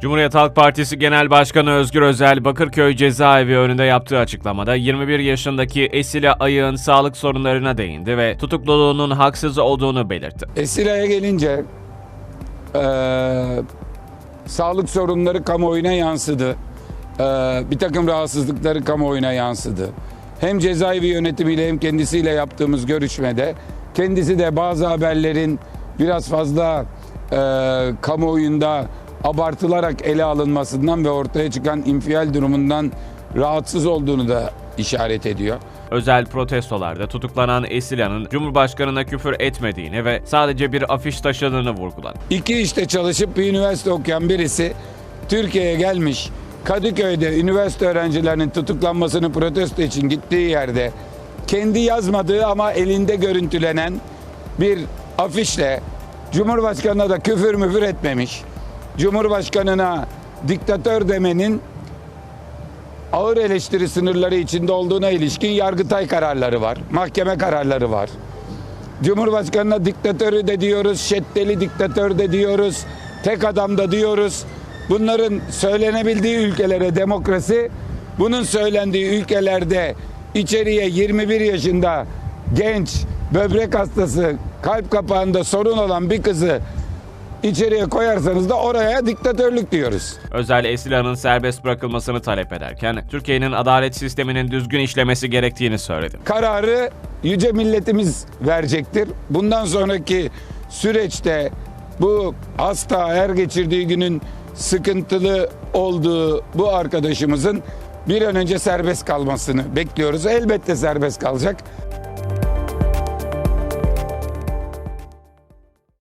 Cumhuriyet Halk Partisi Genel Başkanı Özgür Özel, Bakırköy Cezaevi önünde yaptığı açıklamada 21 yaşındaki Esile Ayık'ın sağlık sorunlarına değindi ve tutukluluğunun haksız olduğunu belirtti. Esile'ye gelince eee, sağlık sorunları kamuoyuna yansıdı. Eee, bir takım rahatsızlıkları kamuoyuna yansıdı. Hem cezaevi yönetimiyle hem kendisiyle yaptığımız görüşmede kendisi de bazı haberlerin biraz fazla eee kamuoyunda abartılarak ele alınmasından ve ortaya çıkan infial durumundan rahatsız olduğunu da işaret ediyor. Özel protestolarda tutuklanan Esile'nin Cumhurbaşkanına küfür etmediğini ve sadece bir afiş taşıdığını vurguladı. İki işte çalışıp bir üniversite okuyan birisi Türkiye'ye gelmiş. Kadıköy'de üniversite öğrencilerinin tutuklanmasını protesto için gittiği yerde kendi yazmadığı ama elinde görüntülenen bir afişle Cumhurbaşkanına da küfür müfür etmemiş. Cumhurbaşkanına diktatör demenin ağır eleştiri sınırları içinde olduğuna ilişkin yargıtay kararları var. Mahkeme kararları var. Cumhurbaşkanına diktatörü de diyoruz, şeddeli diktatör de diyoruz, tek adam da diyoruz. Bunların söylenebildiği ülkelere demokrasi, bunun söylendiği ülkelerde içeriye 21 yaşında genç, böbrek hastası, kalp kapağında sorun olan bir kızı içeriye koyarsanız da oraya diktatörlük diyoruz. Özel Esile'nin serbest bırakılmasını talep ederken Türkiye'nin adalet sisteminin düzgün işlemesi gerektiğini söyledi. kararı yüce milletimiz verecektir. Bundan sonraki süreçte bu hasta her geçirdiği günün sıkıntılı olduğu bu arkadaşımızın bir an önce serbest kalmasını bekliyoruz. Elbette serbest kalacak.